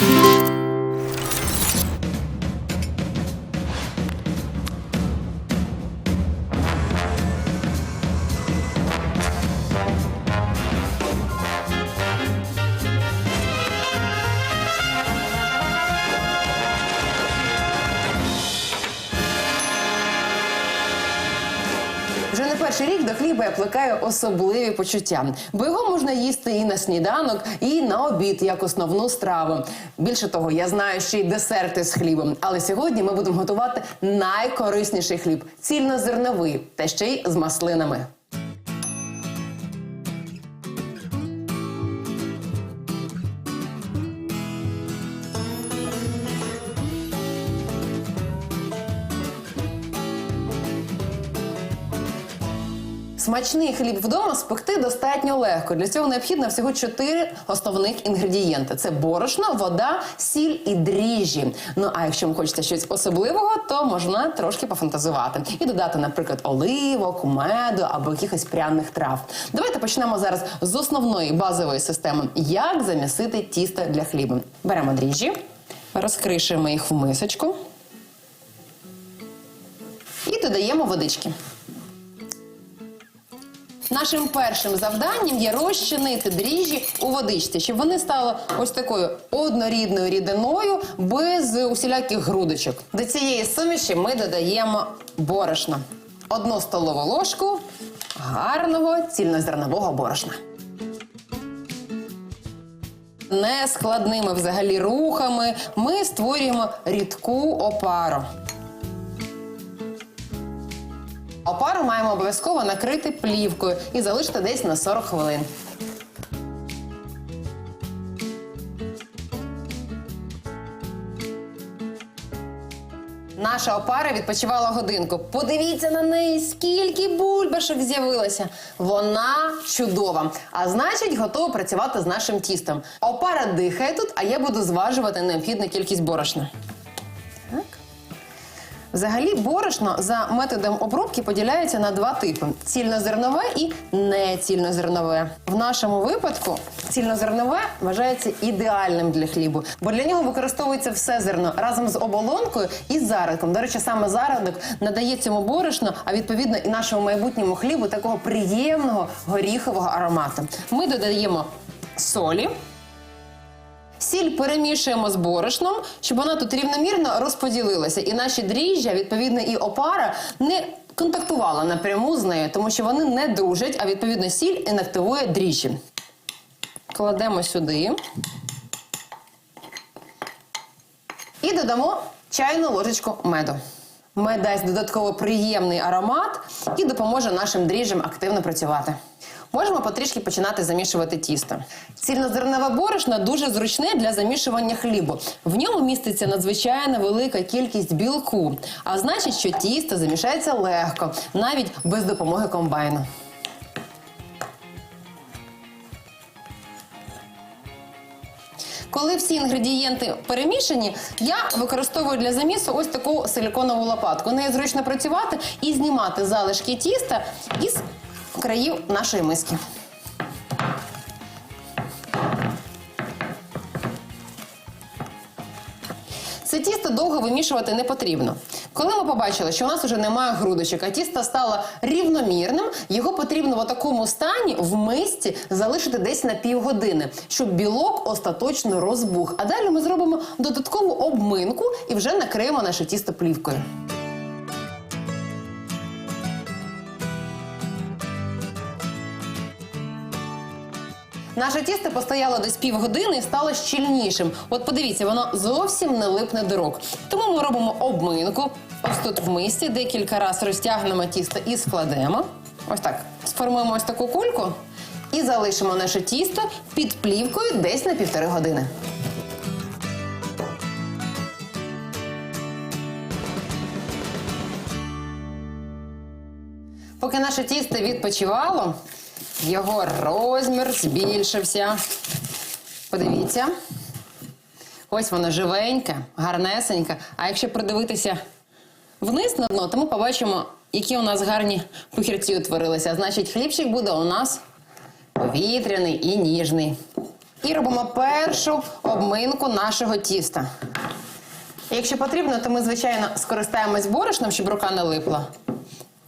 Thank you. Вже не перший рік до хліба я плекаю особливі почуття, бо його можна їсти і на сніданок, і на обід як основну страву. Більше того, я знаю ще й десерти з хлібом. Але сьогодні ми будемо готувати найкорисніший хліб цільнозерновий та ще й з маслинами. Смачний хліб вдома спекти достатньо легко. Для цього необхідно всього чотири основних інгредієнти: це борошно, вода, сіль і дріжджі. Ну а якщо ви хочете щось особливого, то можна трошки пофантазувати і додати, наприклад, оливок, меду або якихось пряних трав. Давайте почнемо зараз з основної базової системи, як замісити тісто для хліба. Беремо дріжджі, розкришуємо їх в мисочку і додаємо водички. Нашим першим завданням є розчинити дріжджі у водичці, щоб вони стали ось такою однорідною рідиною без усіляких грудочок. До цієї суміші ми додаємо борошно. Одну столову ложку гарного цільнозернового борошна. Нескладними взагалі рухами ми створюємо рідку опару. Опару маємо обов'язково накрити плівкою і залишити десь на 40 хвилин. Наша опара відпочивала годинку. Подивіться на неї, скільки бульбашок з'явилося. Вона чудова. А значить, готова працювати з нашим тістом. Опара дихає тут, а я буду зважувати необхідну кількість борошна. Взагалі, борошно за методом обробки поділяється на два типи: цільнозернове і нецільнозернове. В нашому випадку цільнозернове вважається ідеальним для хлібу, бо для нього використовується все зерно разом з оболонкою і зародком. До речі, саме зародок надає цьому борошну, а відповідно і нашому майбутньому хлібу такого приємного горіхового аромату. Ми додаємо солі. Сіль перемішуємо з борошном, щоб вона тут рівномірно розподілилася. І наші дріжджа, відповідно, і опара не контактувала напряму з нею, тому що вони не дружать, а відповідно сіль інактивує дріжджі. Кладемо сюди. І додамо чайну ложечку меду. Мед дасть додатково приємний аромат і допоможе нашим дріжджам активно працювати. Можемо потрішки починати замішувати тісто. Цільнозернове борошно дуже зручне для замішування хлібу. В ньому міститься надзвичайно велика кількість білку, а значить, що тісто замішається легко, навіть без допомоги комбайну. Коли всі інгредієнти перемішані, я використовую для замісу ось таку силіконову лопатку. Нею зручно працювати і знімати залишки тіста із країв нашої миски. Це тісто довго вимішувати не потрібно. Коли ми побачили, що у нас вже немає грудочок, а тісто стало рівномірним, його потрібно в такому стані в мисці залишити десь на півгодини, щоб білок остаточно розбух. А далі ми зробимо додаткову обминку і вже накриємо наше тісто плівкою. Наше тісто постояло десь півгодини і стало щільнішим. От подивіться, воно зовсім не липне до рук. Тому ми робимо обминку. Ось тут в мисці декілька разів розтягнемо тісто і складемо. Ось так. Сформуємо ось таку кульку і залишимо наше тісто під плівкою десь на півтори години. Поки наше тісто відпочивало, його розмір збільшився. Подивіться. Ось воно живеньке, гарнесеньке. А якщо придивитися вниз на дно, то ми побачимо, які у нас гарні пухірці утворилися. Значить, хлібчик буде у нас повітряний і ніжний. І робимо першу обминку нашого тіста. Якщо потрібно, то ми, звичайно, скористаємось борошном, щоб рука не липла.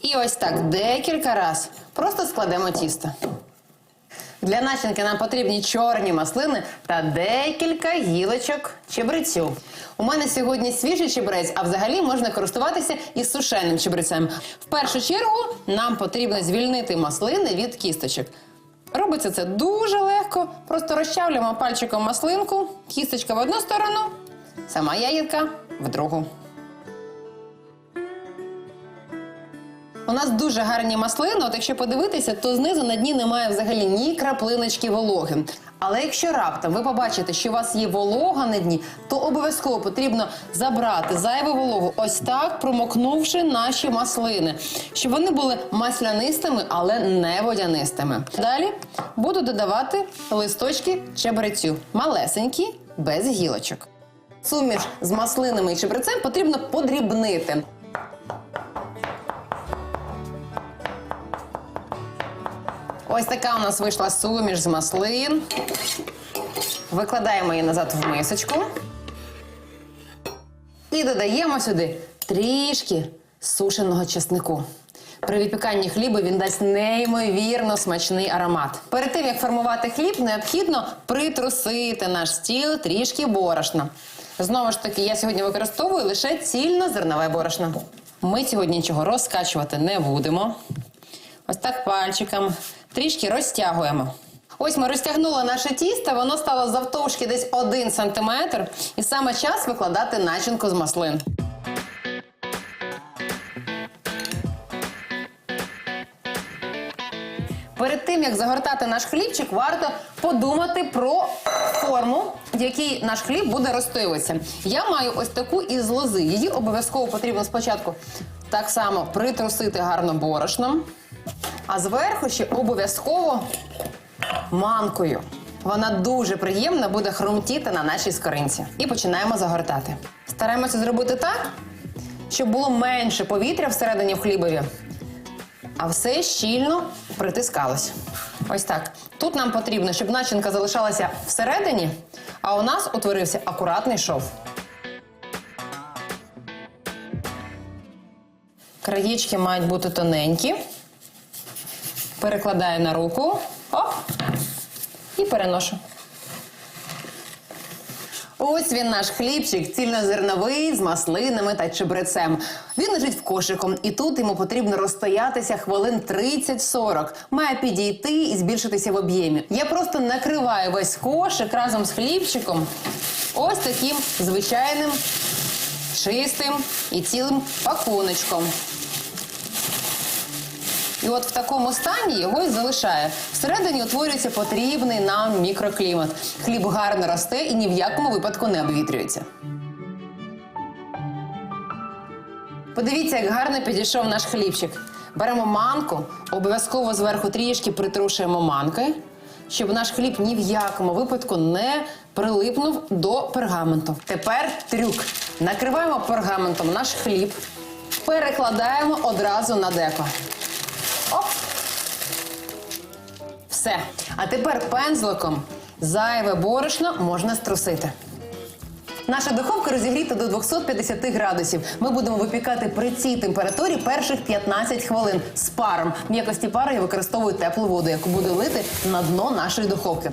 І ось так декілька разів просто складемо тісто. Для начинки нам потрібні чорні маслини та декілька гілочок чебрецю. У мене сьогодні свіжий чебрець, а взагалі можна користуватися і сушеним чебрецем. В першу чергу нам потрібно звільнити маслини від кісточок. Робиться це дуже легко. Просто розчавлюємо пальчиком маслинку, кісточка в одну сторону, сама ягідка в другу. У нас дуже гарні маслини. От якщо подивитися, то знизу на дні немає взагалі ні краплиночки вологи. Але якщо раптом ви побачите, що у вас є волога на дні, то обов'язково потрібно забрати зайву вологу, ось так промокнувши наші маслини, щоб вони були маслянистими, але не водянистими. Далі буду додавати листочки чебрецю, малесенькі, без гілочок. Суміш з маслинами і чебрецем потрібно подрібнити. Ось така у нас вийшла суміш з маслин. Викладаємо її назад в мисочку. І додаємо сюди трішки сушеного чеснику. При випіканні хліба він дасть неймовірно смачний аромат. Перед тим як формувати хліб, необхідно притрусити наш стіл трішки борошна. Знову ж таки, я сьогодні використовую лише цільнозернове борошно. Ми сьогодні нічого розкачувати не будемо. Ось так пальчиком трішки розтягуємо. Ось ми розтягнули наше тісто, воно стало завтовшки десь 1 см. І саме час викладати начинку з маслин. Перед тим як загортати наш хлібчик, варто подумати про форму, в якій наш хліб буде розстоюватися. Я маю ось таку із лози. Її обов'язково потрібно спочатку так само притрусити гарно борошном, а зверху ще обов'язково манкою. Вона дуже приємна буде хрумтіти на нашій скоринці. І починаємо загортати. Стараємося зробити так, щоб було менше повітря всередині в хлібові, а все щільно притискалось. Ось так. Тут нам потрібно, щоб начинка залишалася всередині, а у нас утворився акуратний шов. Краєчки мають бути тоненькі. Перекладаю на руку. Оп! І переношу. Ось він наш хлібчик, цільнозерновий з маслинами та чебрецем. Він лежить в кошику, і тут йому потрібно розстоятися хвилин 30-40. Має підійти і збільшитися в об'ємі. Я просто накриваю весь кошик разом з хлібчиком ось таким звичайним, чистим і цілим пакуночком. І от в такому стані його і залишає. Всередині утворюється потрібний нам мікроклімат. Хліб гарно росте і ні в якому випадку не обвітрюється. Подивіться, як гарно підійшов наш хлібчик. Беремо манку, обов'язково зверху трішки притрушуємо манкою, щоб наш хліб ні в якому випадку не прилипнув до пергаменту. Тепер трюк. Накриваємо пергаментом наш хліб, перекладаємо одразу на деко. Все. А тепер пензликом зайве борошно можна струсити. Наша духовка розігріта до 250 градусів. Ми будемо випікати при цій температурі перших 15 хвилин з паром. В якості пари я використовую теплу воду, яку буду лити на дно нашої духовки.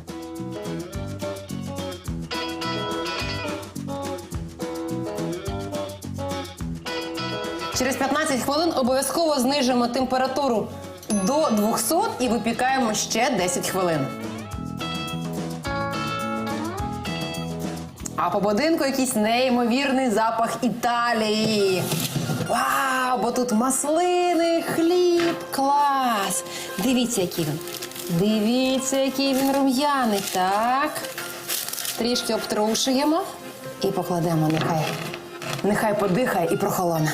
Через 15 хвилин обов'язково знижуємо температуру до 200 і випікаємо ще 10 хвилин. А по будинку якийсь неймовірний запах Італії. Вау! Бо тут маслини, хліб, клас! Дивіться, який він. Дивіться, який він рум'яний. Так. Трішки обтрушуємо і покладемо. Нехай. Нехай подихає і прохолоне.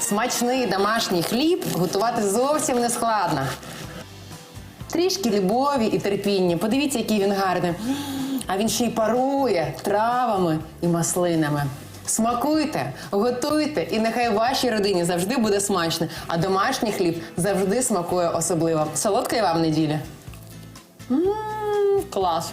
Смачний домашній хліб готувати зовсім не складно. Трішки любові і терпіння. Подивіться, який він гарний. А він ще й парує травами і маслинами. Смакуйте, готуйте, і нехай вашій родині завжди буде смачно, а домашній хліб завжди смакує особливо. Солодкої вам неділі! М, Клас.